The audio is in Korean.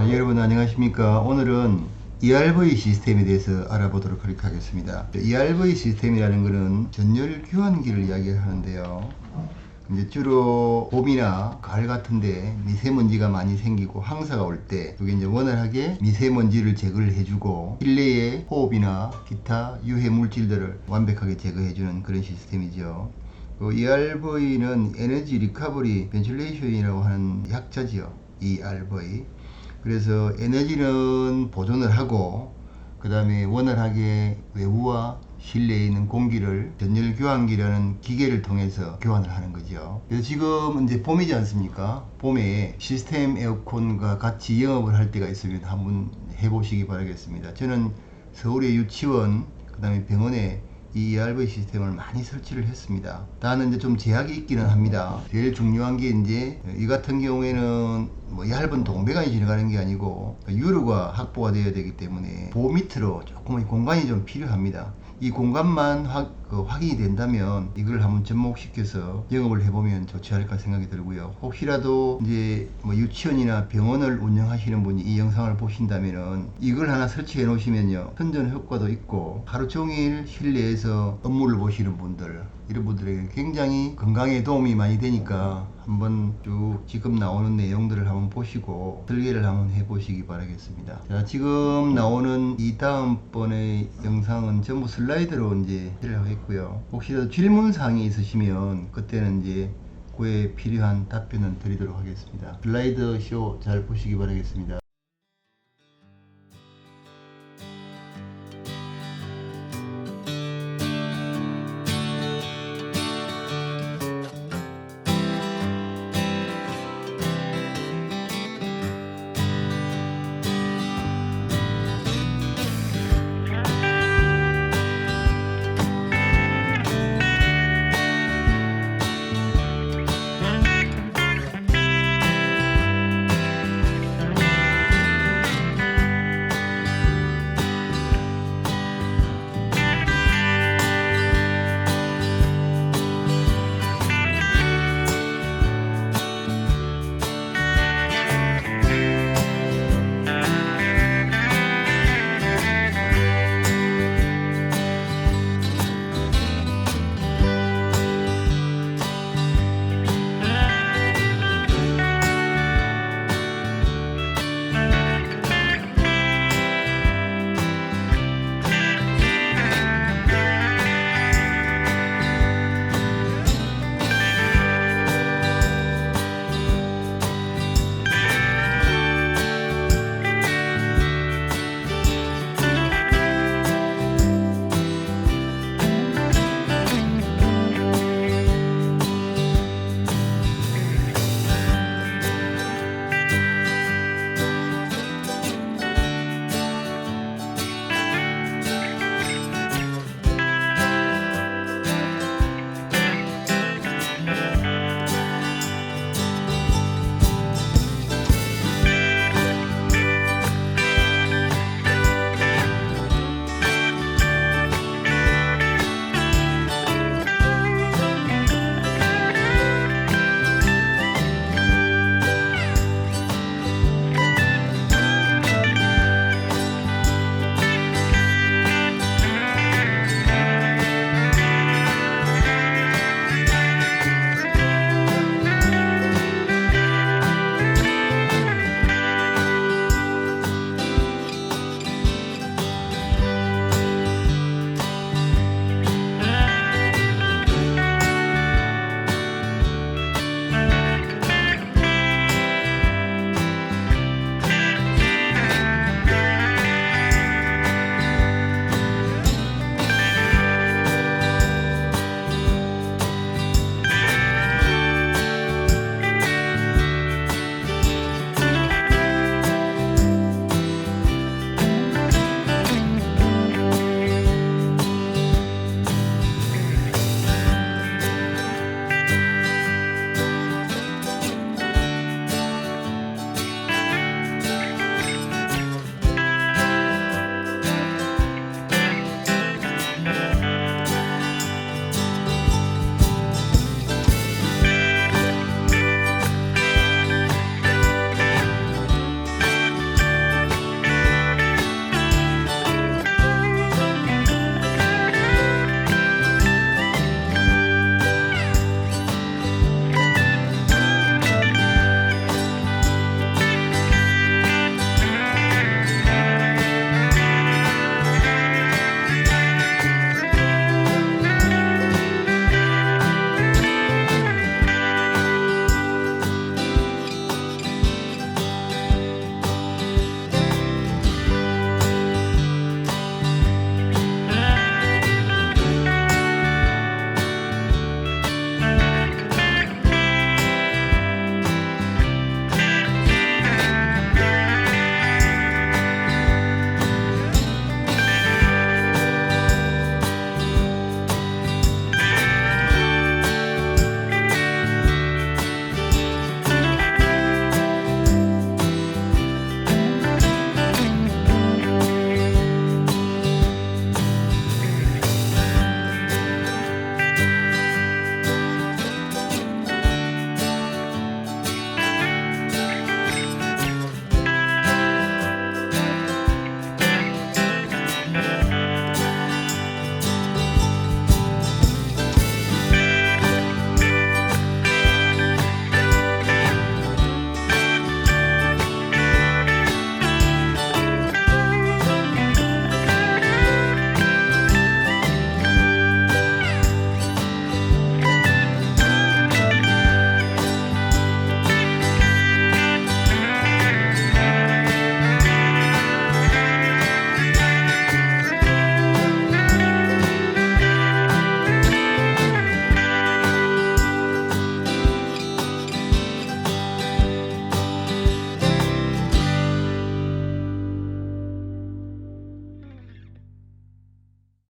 자, 여러분 안녕하십니까? 오늘은 ERV 시스템에 대해서 알아보도록 하겠습니다. ERV 시스템이라는 것은 전열 교환기를 이야기하는데요. 이제 주로 봄이나 가을 같은데 미세먼지가 많이 생기고 황사가 올때 여기 이제 원활하게 미세먼지를 제거를 해주고 실내의 호흡이나 기타 유해 물질들을 완벽하게 제거해주는 그런 시스템이죠. 그 ERV는 에너지 리커버리 벤틸레이션이라고 하는 약자지요. ERV. 그래서 에너지는 보존을 하고 그 다음에 원활하게 외부와 실내에 있는 공기를 전열 교환기라는 기계를 통해서 교환을 하는 거죠. 그래서 지금 이제 봄이지 않습니까? 봄에 시스템 에어컨과 같이 영업을 할 때가 있으면 한번 해보시기 바라겠습니다. 저는 서울의 유치원, 그 다음에 병원에 이 ERV 시스템을 많이 설치를 했습니다. 다는 이제 좀 제약이 있기는 합니다. 제일 중요한 게 이제 이 같은 경우에는 뭐 얇은 동배관이 지나가는 게 아니고 유로가 확보가 되어야 되기 때문에 보호 밑으로 조금 공간이 좀 필요합니다. 이 공간만 확, 그 확인이 된다면 이걸 한번 접목시켜서 영업을 해보면 좋지 않을까 생각이 들고요. 혹시라도 이제 뭐 유치원이나 병원을 운영하시는 분이 이 영상을 보신다면은 이걸 하나 설치해 놓으시면요. 선전 효과도 있고 하루 종일 실내에서 업무를 보시는 분들 이런 분들에게 굉장히 건강에 도움이 많이 되니까 한번 쭉 지금 나오는 내용들을 한번 보시고 설계를 한번 해보시기 바라겠습니다. 자, 지금 나오는 이 다음번의 영상은 전부 슬라이드로 이제 해를 하 겠고요. 혹시라도 질문 사항이 있으시면 그때는 이제 그에 필요한 답변은 드리도록 하겠습니다. 슬라이드 쇼 잘 보시기 바라겠습니다.